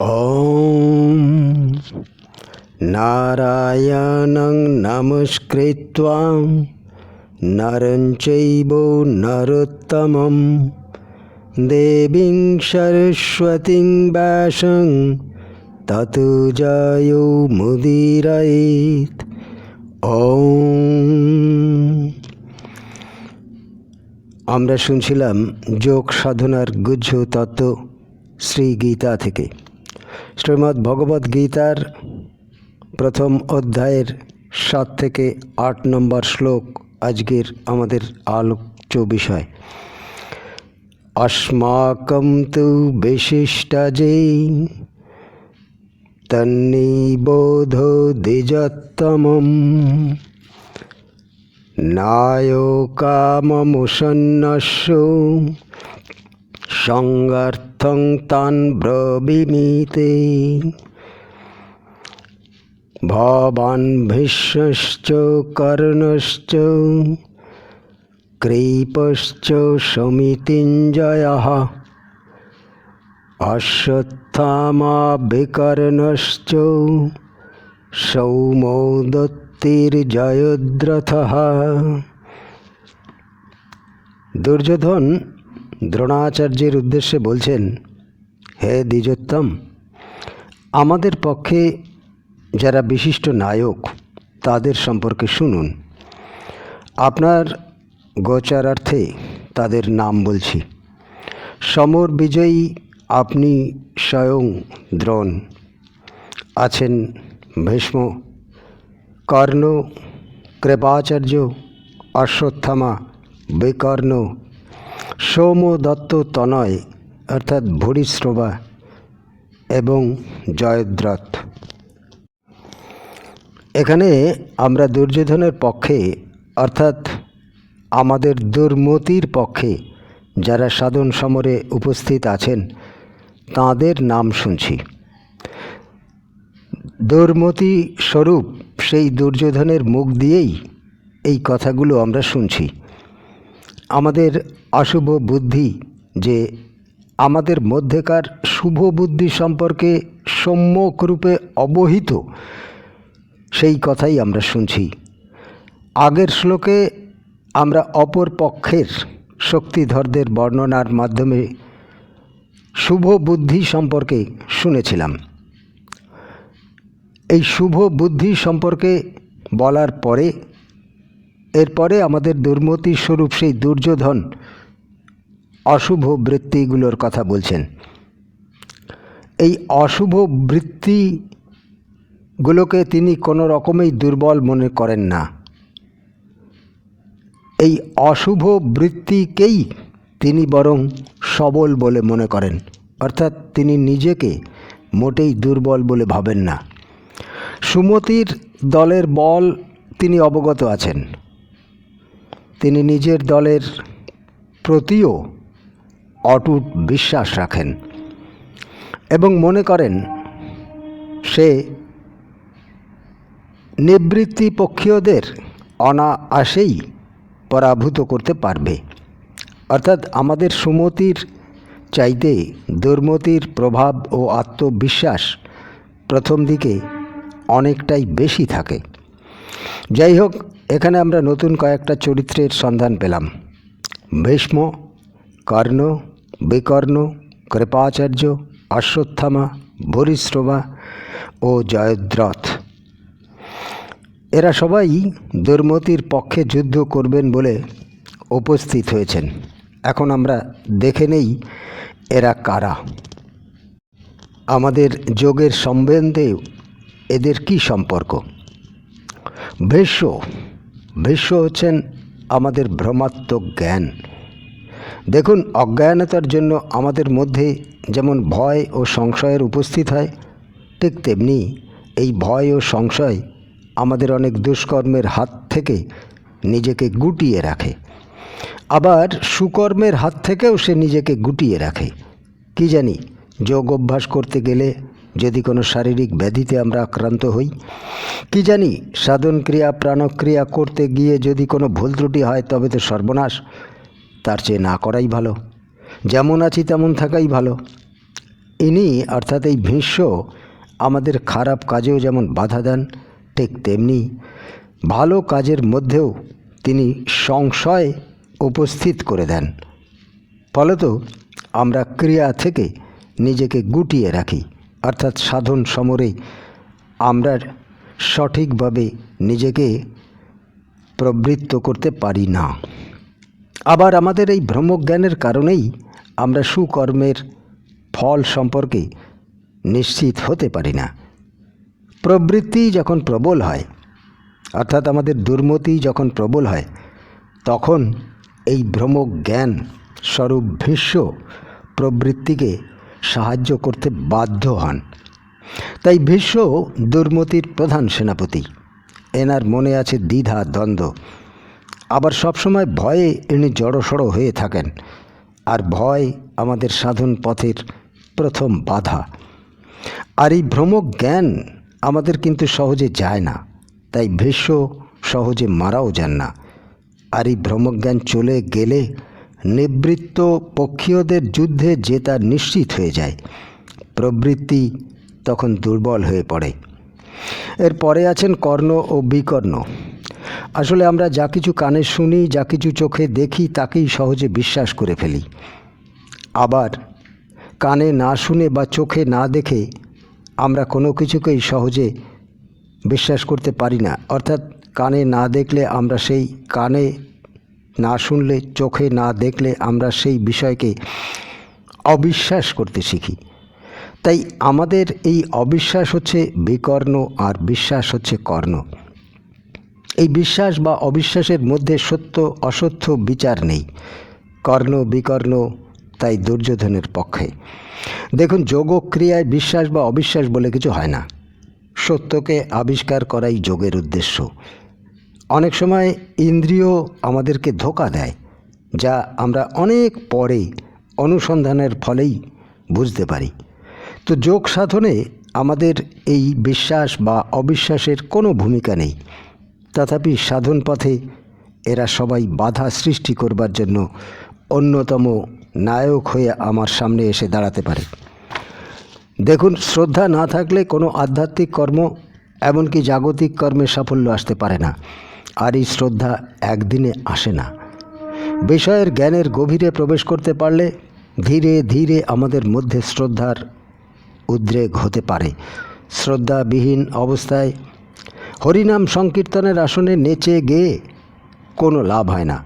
ॐ नारायणं नमस्कृत्वा नरं चैव नरोत्तमं দেবীং সরস্বতী ব্যাসং তত জয় মুদির আমরা শুনছিলাম যোগ সাধনার গুহ্য তত্ত্ব শ্রী গীতা থেকে। শ্রীমৎ ভগবত গীতার প্রথম অধ্যায়ের সাত থেকে আট নম্বর শ্লোক আজকের আমাদের আলোচ্য বিষয়। अस्माकं तु विशिष्टजे तन्निबोधो द्विजत्तमम् नायोकाममुसन्नस्सु सङ्गर्थं तान् ब्रवीमीते भवान् भीष्मश्च कर्णश्च ক্রীপশ্চ অশ্বত্থামা বিকর্ণশ্চ সৌমৌদত্তির জয়দ্রথ দুর্যোধন দ্রোণাচার্যের উদ্দেশ্যে বলছেন, হে দ্বিজোত্তম, আমাদের পক্ষে যারা বিশিষ্ট নায়ক, তাদের সম্পর্কে শুনুন। আপনার গোচারার্থে তাদের নাম বলছি। সমর বিজয়ী, আপনি স্বয়ং দ্রোণ। আছেন ভীষ্ম, কর্ণ, কৃপাচার্য, অশ্বত্থামা, বিকর্ণ। সোম দত্ত তনয়, অর্থাৎ ভূরিশ্রবা এবং জয়দ্রথ। এখানে আমরা দুর্যোধনের পক্ষে, অর্থাৎ আমাদের দুর্মতির পক্ষে যারা সাধন সমরে উপস্থিত আছেন, তাঁদের নাম শুনছি। দুর্মতি স্বরূপ সেই দুর্যোধনের মুখ দিয়েই এই কথাগুলো আমরা শুনছি। আমাদের অশুভ বুদ্ধি যে আমাদের মধ্যেকার শুভ বুদ্ধি সম্পর্কে সম্যক রূপে অবহিত, সেই কথাই আমরা শুনছি। আগের শ্লোকে আমরা অপর পক্ষের শক্তিধরদের বর্ণনার মাধ্যমে শুভ বুদ্ধি সম্পর্কে শুনেছিলাম। এই শুভ বুদ্ধি সম্পর্কে বলার পরে, এরপরে আমাদের দুর্মতি স্বরূপ সেই দুর্যোধন অশুভ বৃত্তিগুলোর কথা বলছেন। এই অশুভ বৃত্তিগুলোকে তিনি কোনো রকমেই দুর্বল মনে করেন না। এই অশুভ বৃত্তিকেই তিনি বরং সবল বলে মনে করেন। অর্থাৎ তিনি নিজেকে মোটেই দুর্বল বলে ভাবেন না। সুমতির দলের বল তিনি অবগত আছেন। তিনি নিজের দলের প্রতিও অটুট বিশ্বাস রাখেন এবং মনে করেন, সে নিবৃত্তি পক্ষীয়দের অনায়াসেই পরাভূত করতে পারবে। অর্থাৎ আমাদের সুমতির চাইতে দুর্মতির প্রভাব ও আত্মবিশ্বাস প্রথম দিকে অনেকটাই বেশি থাকে। যাই হোক, এখানে আমরা নতুন কয়েকটা চরিত্রের সন্ধান পেলাম। ভীষ্ম, কর্ণ, বিকর্ণ, কৃপাচার্য, অশ্বত্থামা ভরিশ্রমা ও জয়দ্রথ। এরা সবাই দুর্মতির পক্ষে যুদ্ধ করবেন বলে উপস্থিত হয়েছেন। এখন আমরা দেখে নেই এরা কারা। আমাদের যোগের সম্বন্ধে এদের কি সম্পর্ক? ভীষ্ম ভীষ্ম হচ্ছেন আমাদের ভ্রমাত্মক জ্ঞান। দেখুন, অজ্ঞানতার জন্য আমাদের মধ্যে যেমন ভয় ও সংশয়ের উপস্থিত হয়, ঠিক তেমনি এই ভয় ও সংশয় আমাদের অনেক দুষ্কর্মের হাত থেকে নিজেকে গুটিয়ে রাখে। আবার সুকর্মের হাত থেকেও সে নিজেকে গুটিয়ে রাখে। কি জানি, যোগ অভ্যাস করতে গেলে যদি কোনো শারীরিক ব্যাধিতে আমরা আক্রান্ত হই, কি জানি সাধন ক্রিয়া, প্রাণক্রিয়া করতে গিয়ে যদি কোনো ভুল ত্রুটি হয়, তবে তো সর্বনাশ। তার চেয়ে না করাই ভালো। যেমন আছি, তেমন থাকাই ভালো। ইনি, অর্থাৎ এই ভীষ্ম, আমাদের খারাপ কাজেও যেমন বাধা দেন ঠিক তেমনি ভালো কাজের মধ্যেও তিনি সংশয় উপস্থিত করে দেন। ফলত আমরা ক্রিয়া থেকে নিজেকে গুটিয়ে রাখি, অর্থাৎ সাধন সমরে আমরা সঠিকভাবে নিজেকে প্রবৃত্ত করতে পারি না। আবার আমাদের এই ব্রহ্মজ্ঞানের কারণেই আমরা সুকর্মের ফল সম্পর্কে নিশ্চিত হতে পারি না। প্রবৃত্তি যখন প্রবল হয়, অর্থাৎ আমাদের দুর্মতি যখন প্রবল হয়, তখন এই ভ্রমজ্ঞান স্বরূপ ভীষ্ম প্রবৃত্তিকে সাহায্য করতে বাধ্য হন। তাই ভীষ্ম দুর্মতির প্রধান সেনাপতি। এনার মনে আছে দ্বিধা, দ্বন্দ্ব। আবার সবসময় ভয়ে ইনি জড়সড় হয়ে থাকেন। আর ভয় আমাদের সাধন পথের প্রথম বাধা। আর এই ভ্রমক জ্ঞান আমাদের কিন্তু সহজে যায় না। তাই ভীষ্ম সহজে মারাও যান না। আর এই ভ্রমজ্ঞান চলে গেলে নিবৃত্ত পক্ষীয়দের যুদ্ধে জেতা নিশ্চিত হয়ে যায়। প্রবৃত্তি তখন দুর্বল হয়ে পড়ে। এর পরে আছেন কর্ণ ও বিকর্ণ। আসলে আমরা যা কিছু কানে শুনি, যা কিছু চোখে দেখি, তাকেই সহজে বিশ্বাস করে ফেলি। আবার কানে না শুনে বা চোখে না দেখে আমরা কোনো কিছুকেই সহজে বিশ্বাস করতে পারি না। অর্থাৎ কানে না দেখলে আমরা সেই কানে না শুনলে, চোখে না দেখলে আমরা সেই বিষয়কে অবিশ্বাস করতে শিখি। তাই আমাদের এই অবিশ্বাস হচ্ছে বিকর্ণ আর বিশ্বাস হচ্ছে কর্ণ। এই বিশ্বাস বা অবিশ্বাসের মধ্যে সত্য, অসত্য বিচার নেই। কর্ণ, বিকর্ণ তাই দুর্যোধনের পক্ষে। দেখুন, যোগক্রিয়ায় বিশ্বাস বা অবিশ্বাস বলে কিছু হয় না। সত্যকে আবিষ্কার করাই যোগের উদ্দেশ্য। অনেক সময় ইন্দ্রিয় আমাদেরকে ধোকা দেয়, যা আমরা অনেক পরে অনুসন্ধানের ফলেই বুঝতে পারি। তো যোগ সাধনে আমাদের এই বিশ্বাস বা অবিশ্বাসের কোনো ভূমিকা নেই। তথাপি সাধন পথে এরা সবাই বাধা সৃষ্টি করবার জন্য অন্যতম নায়ক হয়ে আমার সামনে এসে দাঁড়াতে পারে। দেখুন, শ্রদ্ধা না থাকলে কোনো আধ্যাত্মিক কর্ম, এমনকি জাগতিক কর্মে সাফল্য আসতে পারে না। আর এই শ্রদ্ধা একদিনে আসে না। বিষয়ের জ্ঞানের গভীরে প্রবেশ করতে পারলে ধীরে ধীরে আমাদের মধ্যে শ্রদ্ধার উদ্রেক হতে পারে। শ্রদ্ধাবিহীন অবস্থায় হরিনাম সংকীর্তনের আসনে নেচে গেয়ে কোনো লাভ হয় না।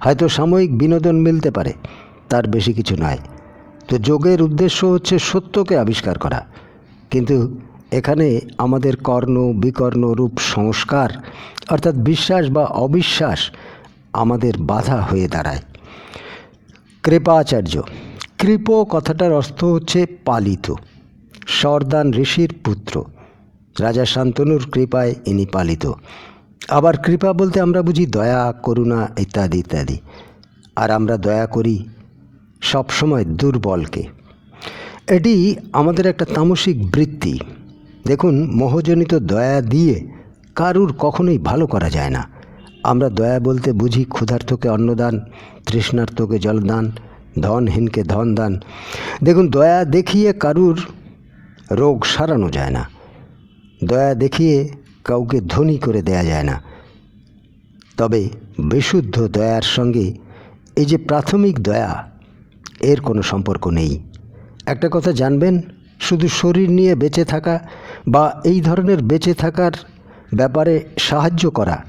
হয়তো সাময়িক বিনোদন মিলতে পারে। তার বেশি কিছু নয়। তো যোগের উদ্দেশ্য হচ্ছে সত্যকে আবিষ্কার করা। কিন্তু এখানে আমাদের কর্ণ, বিকর্ণ, রূপ, সংস্কার, অর্থাৎ বিশ্বাস বা অবিশ্বাস আমাদের বাধা হয়ে দাঁড়ায়। কৃপাচার্য কৃপ কথাটার অর্থ হচ্ছে পালিত। সর্দান ঋষির পুত্র, রাজা শান্তনুর কৃপায় ইনি পালিত। আবার কৃপা বলতে আমরা বুঝি দয়া, করুণা ইত্যাদি ইত্যাদি। আর আমরা দয়া করি সবসময় দুর্বলকে। এটি আমাদের একটা তামসিক বৃত্তি। দেখুন, মোহজনিত দয়া দিয়ে কারুর কখনোই ভালো করা যায় না। আমরা দয়া বলতে বুঝি ক্ষুধার্তকে অন্নদান, তৃষ্ণার্তকে জলদান, ধনহীনকে ধন দান দেখুন, দয়া দেখিয়ে কারুর রোগ সারানো যায় না। দয়া দেখিয়ে কাউকে ধনী করে দেয়া যায় না। তবে বিশুদ্ধ দয়ার সঙ্গে এই যে প্রাথমিক দয়া এর কোনো সম্পর্ক নেই। একটা কথা জানবেন, শুধু শরীর নিয়ে বেঁচে থাকা বা এই ধরনের বেঁচে থাকার ব্যাপারে সাহায্য করা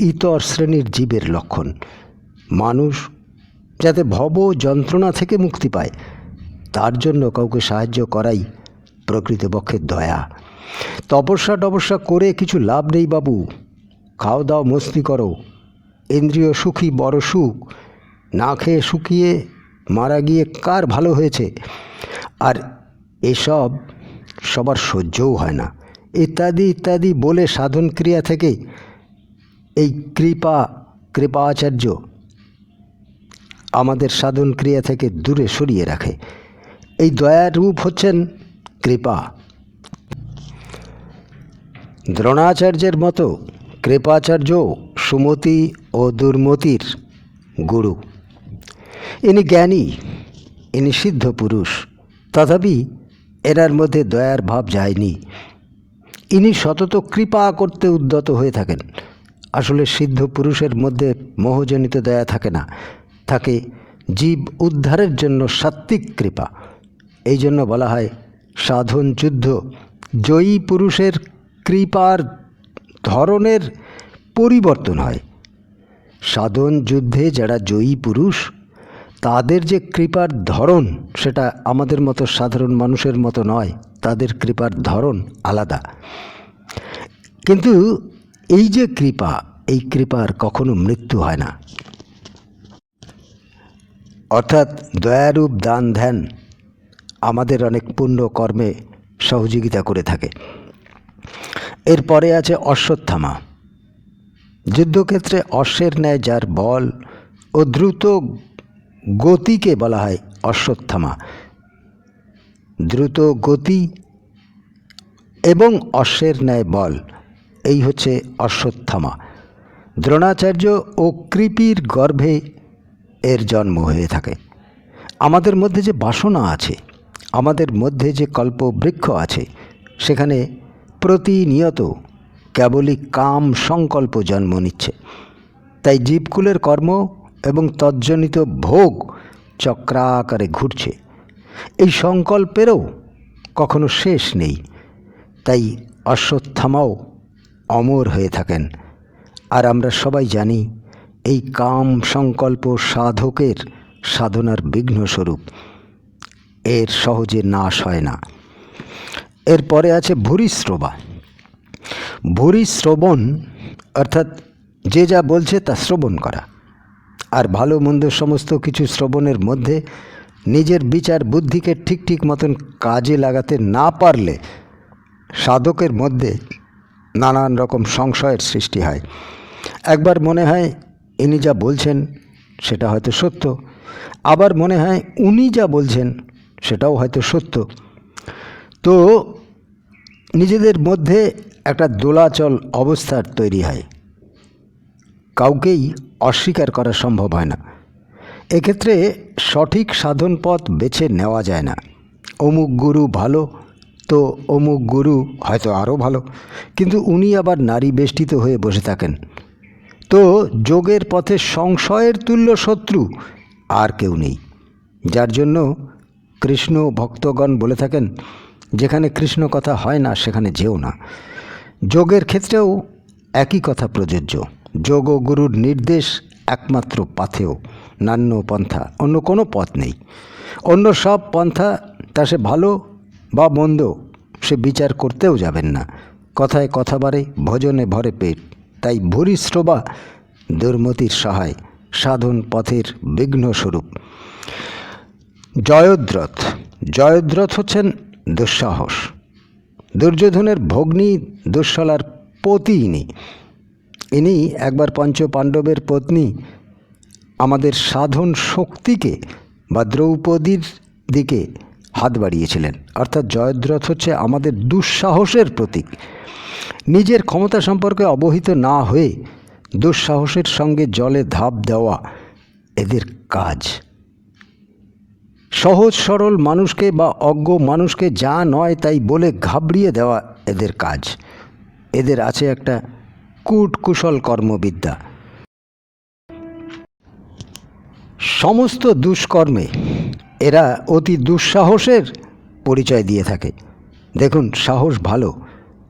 ইতর শ্রেণির জীবের লক্ষণ। মানুষ যাতে ভব যন্ত্রণা থেকে মুক্তি পায়, তার জন্য কাউকে সাহায্য করাই প্রকৃতপক্ষে দয়া। তপস্যা টপস্যা করে কিছু লাভ নেই বাবু। খাও দাও, মস্তি করো। ইন্দ্রিয় সুখী, বড় সুখ। না খেয়ে শুকিয়ে মারা গিয়ে কার ভালো হয়েছে? আর এসব সবার সহ্যও হয় না। ইত্যাদি ইত্যাদি বলে সাধন ক্রিয়া থেকে এই কৃপা, কৃপাচার্য আমাদের সাধন ক্রিয়া থেকে দূরে সরিয়ে রাখে। এই দয়ার রূপ হচ্ছেন কৃপা। দ্রোণাচার্যের মতো কৃপাচার্য সুমতি ও দুর্মতির গুরু। ইনি জ্ঞানী, ইনি সিদ্ধ পুরুষ। তথাপি এনার মধ্যে দয়ার ভাব যায়নি। ইনি সতত কৃপা করতে উদ্যত হয়ে থাকেন। আসলে সিদ্ধ পুরুষের মধ্যে মোহজনিত দয়া থাকে না। থাকে জীব উদ্ধারের জন্য সাত্ত্বিক কৃপা। এই জন্য বলা হয় সাধন যুদ্ধ জয়ী পুরুষের কৃপার ধরনের পরিবর্তন হয়। সাধন যুদ্ধে যারা জয়ী পুরুষ তাদের যে কৃপার ধরন সেটা আমাদের মতো সাধারণ মানুষের মতো নয়। তাদের কৃপার ধরন আলাদা। কিন্তু এই যে কৃপা, এই কৃপার কখনো মৃত্যু হয় না। অর্থাৎ দয়ারূপ দান ধ্যান আমাদের অনেক পুণ্য কর্মে সহযোগিতা করে থাকে। এরপরে আছে অশ্বত্থামা। যুদ্ধক্ষেত্রে অশ্বের ন্যায় যার বল ও দ্রুত গতিকে বলা হয় অশ্বত্থামা। দ্রুত গতি এবং অশ্বের ন্যায় বল, এই হচ্ছে অশ্বত্থামা। দ্রোণাচার্য ও কৃপির গর্ভে এর জন্ম হয়ে থাকে। আমাদের মধ্যে যে বাসনা আছে, আমাদের মধ্যে যে কল্পবৃক্ষ আছে, সেখানে প্রতিনিয়ত কেবলই কাম সংকল্প জন্ম নিচ্ছে। তাই জীবকুলের কর্ম এবং তজ্জনিত ভোগ চক্রাকারে ঘুরছে। এই সংকল্পেরও কখনো শেষ নেই। তাই অশ্বত্থামাও অমর হয়ে থাকেন। আর আমরা সবাই জানি, এই কাম সংকল্প সাধকের সাধনার বিঘ্নস্বরূপ। এর সহজে নাশ হয় না। এরপরে আছে ভূরিশ্রবা। ভূরিশ্রবণ, অর্থাৎ যে যা বলছে তা শ্রবণ করা। আর ভালো মন্দ সমস্ত কিছু শ্রবণের মধ্যে নিজের বিচার বুদ্ধিকে ঠিক ঠিক মতন কাজে লাগাতে না পারলে সাধকের মধ্যে নানান রকম সংশয়ের সৃষ্টি হয়। একবার মনে হয় ইনি যা বলছেন সেটা হয়তো সত্য। আবার মনে হয় উনি যা বলছেন সেটাও হয়তো সত্য। তো নিজেদের মধ্যে একটা দোলাচল অবস্থার তৈরি হয়। কাউকেই অস্বীকার করা সম্ভব হয় না। এক্ষেত্রে সঠিক সাধন পথ বেছে নেওয়া যায় না। অমুক গুরু ভালো, তো অমুক গুরু হয়তো আরও ভালো। কিন্তু উনি আবার নারী বেষ্টিত হয়ে বসে থাকেন। তো যোগের পথে সংশয়ের তুল্য শত্রু আর কেউ নেই। যার জন্য কৃষ্ণ ভক্তগণ বলে থাকেন, যেখানে কৃষ্ণ কথা হয় না, সেখানে যেও না। যোগের ক্ষেত্রেও একই কথা প্রযোজ্য। যোগ ও গুরুর নির্দেশ একমাত্র পাথেও নান্য পন্থা। অন্য কোনো পথ নেই। অন্য সব পন্থা তা সে ভালো বা মন্দ সে বিচার করতেও যাবেন না। কথায় কথা বাড়ে, ভোজনে ভরে পেট। তাই ভূরিশ্রবা দুর্মতির সহায়, সাধন পথের বিঘ্নস্বরূপ জয়দ্রথ। জয়দ্রথ হচ্ছেন দুঃসাহস। দুর্যোধনের ভগ্নী দুঃশলার পতি ইনি একবার পঞ্চ পাণ্ডবের পত্নী, আমাদের সাধন শক্তিকে বা দ্রৌপদীর দিকে হাত বাড়িয়েছিলেন। অর্থাৎ জয়দ্রথ হচ্ছে আমাদের দুঃসাহসের প্রতীক। নিজের ক্ষমতা সম্পর্কে অবহিত না হয়ে দুঃসাহসের সঙ্গে জলে ধাপ দেওয়া এদের কাজ। সহজ সরল মানুষকে বা অজ্ঞ মানুষকে যা নয় তাই বলে ঘাবড়িয়ে দেওয়া এদের কাজ। এদের আছে একটা কূট কুশল কর্মবিদ্যা। সমস্ত দুষ্কর্মে এরা অতি দুঃসাহসের পরিচয় দিয়ে থাকে। দেখুন, সাহস ভালো,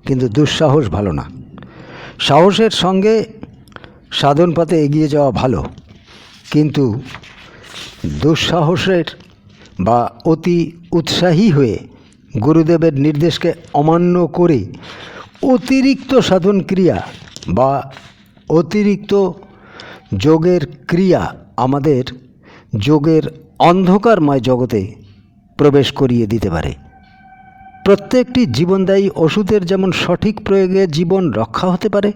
কিন্তু দুঃসাহস ভালো না। সাহসের সঙ্গে সাধন পথে এগিয়ে যাওয়া ভালো, কিন্তু দুঃসাহসের বা অতি উৎসাহী হয়ে গুরুদেবের নির্দেশকে অমান্য করে অতিরিক্ত সাধন ক্রিয়া বা অতিরিক্ত যোগের ক্রিয়া আমাদের যোগের অন্ধকারময় জগতে প্রবেশ করিয়ে দিতে পারে। প্রত্যেকটি জীবনদায়ী ওষুধের যেমন সঠিক প্রয়োগে জীবন রক্ষা হতে পারে,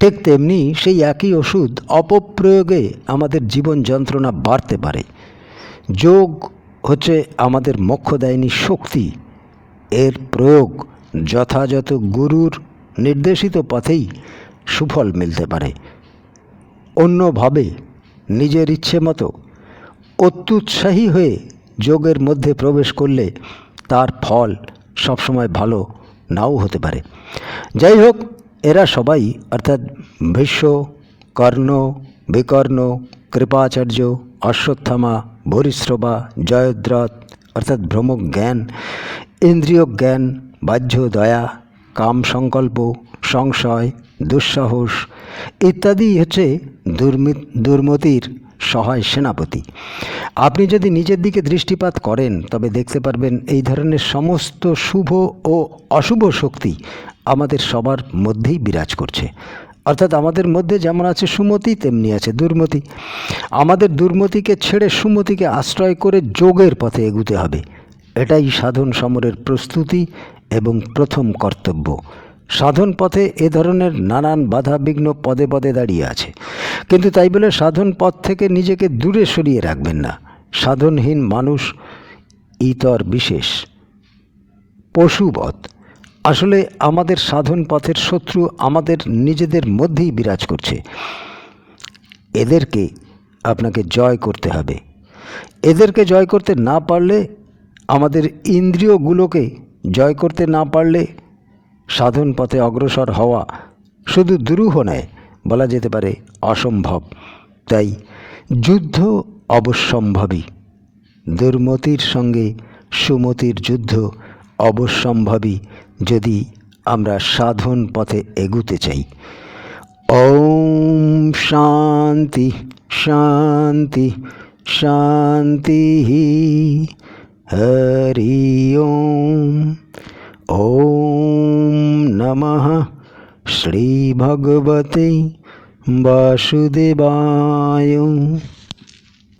ঠিক তেমনি সেই একই ওষুধ অপপ্রয়োগে আমাদের জীবন যন্ত্রণা বাড়তে পারে। যোগ হচ্ছে আমাদের মোক্ষদায়িনী শক্তি। এর প্রয়োগ যথাযথ গুরুর নির্দেশিত পথেই সুফল মিলতে পারে। অন্যভাবে, নিজের ইচ্ছে মতো অত্যুৎসাহী হয়ে যোগের মধ্যে প্রবেশ করলে তার ফল সবসময় ভালো নাও হতে পারে। যাই হোক, এরা সবাই, অর্থাৎ ভীষ্ম, কর্ণ, বিকর্ণ, কৃপাচার্য, অশ্বত্থামা, বরিশ্রবা, জয়দ্রথ, অর্থাৎ ভ্রমজ্ঞান ইন্দ্রিয় জ্ঞান বাহ্য দয়া কাম সংকল্প, সংশয়, দুঃসাহস ইত্যাদি হচ্ছে দুর্মি, দুর্মতির সহায় সেনাপতি। আপনি যদি নিজের দিকে দৃষ্টিপাত করেন, তবে দেখতে পারবেন এই ধরনের সমস্ত শুভ ও অশুভ শক্তি আমাদের সবার মধ্যেই বিরাজ করছে। অর্থাৎ আমাদের মধ্যে যেমন আছে সুমতি, তেমনি আছে দুর্মতি। আমাদের দুর্মতিকে ছেড়ে সুমতিকে আশ্রয় করে যোগের পথে এগুতে হবে। এটাই সাধন সমরের প্রস্তুতি এবং প্রথম কর্তব্য। সাধন পথে এ ধরনের নানান বাধা বিঘ্ন পদে পদে দাঁড়িয়ে আছে। কিন্তু তাই বলে সাধন পথ থেকে নিজেকে দূরে সরিয়ে রাখবেন না। সাধনহীন মানুষ ইতর বিশেষ। পশুবধ। আসলে আমাদের সাধন পথের শত্রু আমাদের নিজেদের মধ্যেই বিরাজ করছে। এদেরকে আপনাকে জয় করতে হবে। এদেরকে জয় করতে না পারলে আমাদের ইন্দ্রিয়গুলোকে জয় করতে না পারলে সাধন পথে অগ্রসর হওয়া শুধু দুরূহ নয়, বলা যেতে পারে অসম্ভব। তাই যুদ্ধ অবশ্যম্ভাবী। দুর্মতির সঙ্গে সুমতির যুদ্ধ অবশ্যম্ভাবী যদি আমরা সাধন পথে এগুতে চাই। ওম শান্তি শান্তি শান্তি হরি ওম ওম নমঃ শ্রীভগবতে বাসুদেবায়